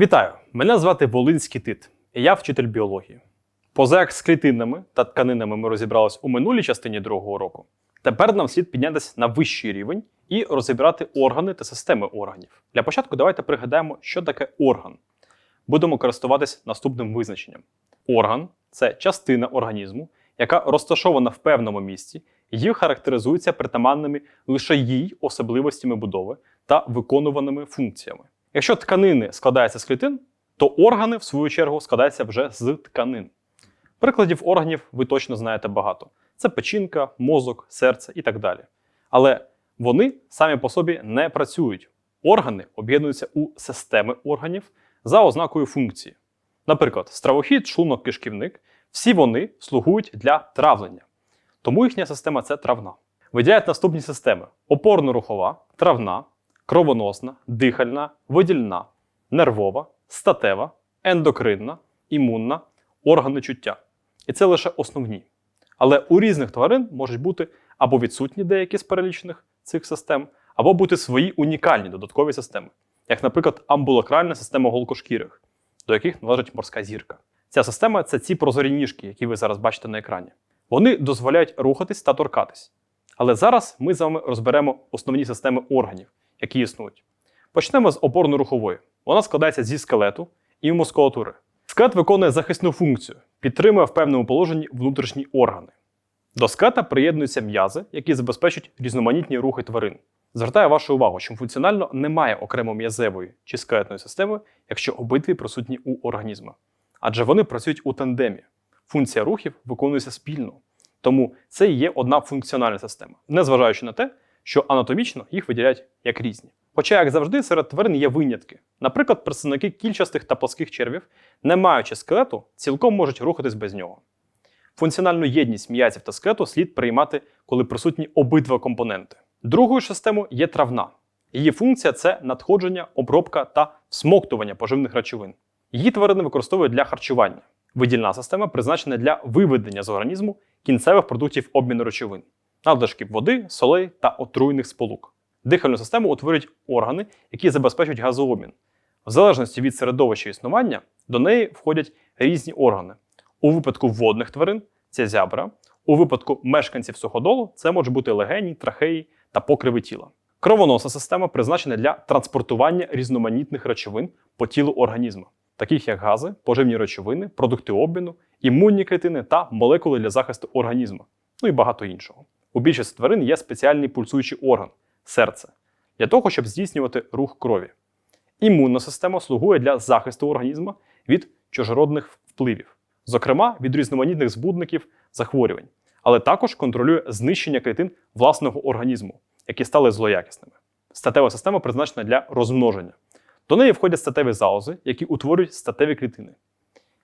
Вітаю! Мене звати Волинський Тит, і я вчитель біології. Поза як з клітинами та тканинами ми розібрались у минулій частині другого року. Тепер нам слід піднятися на вищий рівень і розібрати органи та системи органів. Для початку давайте пригадаємо, що таке орган. Будемо користуватись наступним визначенням: орган це частина організму, яка розташована в певному місці, і характеризується притаманними лише їй особливостями будови та виконуваними функціями. Якщо тканини складаються з клітин, то органи, в свою чергу, складаються вже з тканин. Прикладів органів ви точно знаєте багато: це печінка, мозок, серце і так далі. Але вони самі по собі не працюють. Органи об'єднуються у системи органів за ознакою функції. Наприклад, стравохід, шлунок, кишківник всі вони слугують для травлення. Тому їхня система це травна. Виділяють наступні системи: опорно-рухова, травна, кровоносна, дихальна, видільна, нервова, статева, ендокринна, імунна, органи чуття. І це лише основні. Але у різних тварин можуть бути або відсутні деякі з перелічених цих систем, або бути свої унікальні додаткові системи, як, наприклад, амбулакральна система голкошкірих, до яких належить морська зірка. Ця система це ці прозорі ніжки, які ви зараз бачите на екрані. Вони дозволяють рухатись та торкатись. Але зараз ми з вами розберемо основні системи органів, які існують. Почнемо з опорно-рухової. Вона складається зі скелету і мускулатури. Скелет виконує захисну функцію, підтримує в певному положенні внутрішні органи. До скелета приєднуються м'язи, які забезпечують різноманітні рухи тварин. Звертаю вашу увагу, що функціонально немає окремо м'язевої чи скелетної системи, якщо обидві присутні у організмах. Адже вони працюють у тандемі. Функція рухів виконується спільно. Тому це і є одна функціональна система, незважаючи на те, що анатомічно їх виділяють як різні. Хоча, як завжди, серед тварин є винятки. Наприклад, представники кільчастих та плоских червів, не маючи скелету, цілком можуть рухатись без нього. Функціональну єдність м'язів та скелету слід приймати, коли присутні обидва компоненти. Другою системою є травна. Її функція це надходження, обробка та всмоктування поживних речовин. Її тварини використовують для харчування. Видільна система призначена для виведення з організму кінцевих продуктів обміну речовин, надлишків води, солей та отруйних сполук. Дихальну систему утворюють органи, які забезпечують газообмін. В залежності від середовища існування до неї входять різні органи. У випадку водних тварин це зябра, у випадку мешканців суходолу це можуть бути легені, трахеї та покриви тіла. Кровоносна система призначена для транспортування різноманітних речовин по тілу організму, таких як гази, поживні речовини, продукти обміну, імунні клітини та молекули для захисту організму, ну і багато іншого. У більшості тварин є спеціальний пульсуючий орган серце, для того, щоб здійснювати рух крові. Імунна система слугує для захисту організму від чужородних впливів, зокрема від різноманітних збудників захворювань, але також контролює знищення клітин власного організму, які стали злоякісними. Статева система призначена для розмноження. До неї входять статеві залози, які утворюють статеві клітини.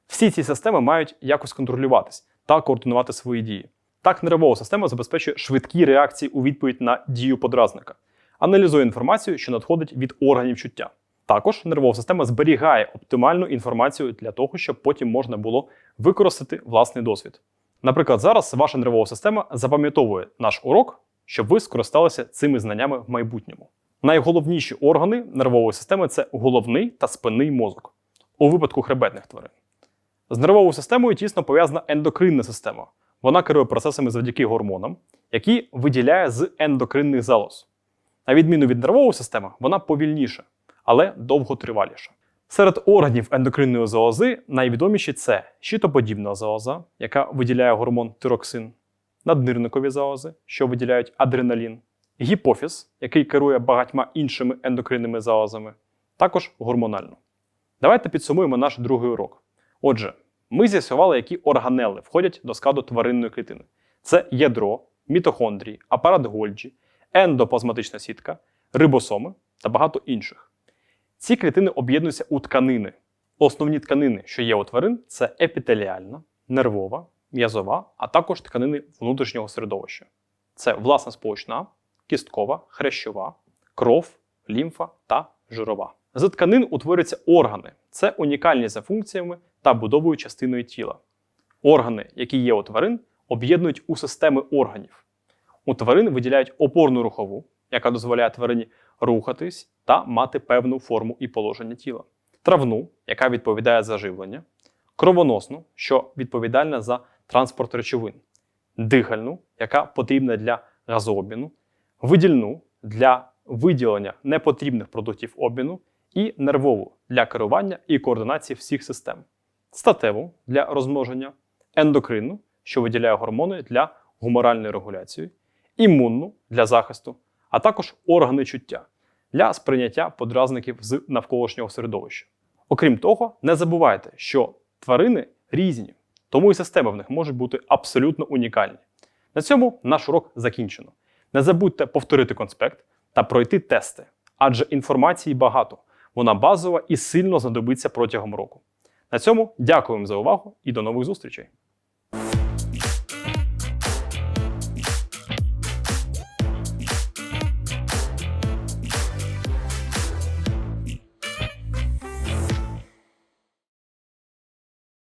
Всі ці системи мають якось контролюватись та координувати свої дії. Так, нервова система забезпечує швидкі реакції у відповідь на дію подразника, аналізує інформацію, що надходить від органів чуття. Також нервова система зберігає оптимальну інформацію для того, щоб потім можна було використати власний досвід. Наприклад, зараз ваша нервова система запам'ятовує наш урок, щоб ви скористалися цими знаннями в майбутньому. Найголовніші органи нервової системи це головний та спинний мозок у випадку хребетних тварин. З нервовою системою тісно пов'язана ендокринна система. Вона керує процесами завдяки гормонам, які виділяє з ендокринних залоз. На відміну від нервової системи, вона повільніша, але довготриваліша. Серед органів ендокринної залози найвідоміші це щитоподібна залоза, яка виділяє гормон тироксин, наднирникові залози, що виділяють адреналін, гіпофіз, який керує багатьма іншими ендокринними залозами, також гормонально. Давайте підсумуємо наш другий урок. Отже, ми з'ясували, які органели входять до складу тваринної клітини. Це ядро, мітохондрії, апарат Гольджі, ендоплазматична сітка, рибосоми та багато інших. Ці клітини об'єднуються у тканини. Основні тканини, що є у тварин, це епітеліальна, нервова, м'язова, а також тканини внутрішнього середовища. Це власна сполучна, кісткова, хрящова, кров, лімфа та жирова. З тканин утворюються органи. Це унікальні за функціями та будовою частиною тіла. Органи, які є у тварин, об'єднують у системи органів. У тварин виділяють опорну рухову, яка дозволяє тварині рухатись та мати певну форму і положення тіла. травну, яка відповідає за живлення, кровоносну, що відповідальна за транспорт речовин, дихальну, яка потрібна для газообміну, видільну для виділення непотрібних продуктів обміну, і нервову для керування і координації всіх систем, статеву для розмноження, ендокринну, що виділяє гормони для гуморальної регуляції, імунну для захисту, а також органи чуття для сприйняття подразників з навколишнього середовища. Окрім того, не забувайте, що тварини різні, тому і системи в них можуть бути абсолютно унікальні. На цьому наш урок закінчено. Не забудьте повторити конспект та пройти тести, адже інформації багато, вона базова і сильно знадобиться протягом року. На цьому дякуємо за увагу і до нових зустрічей!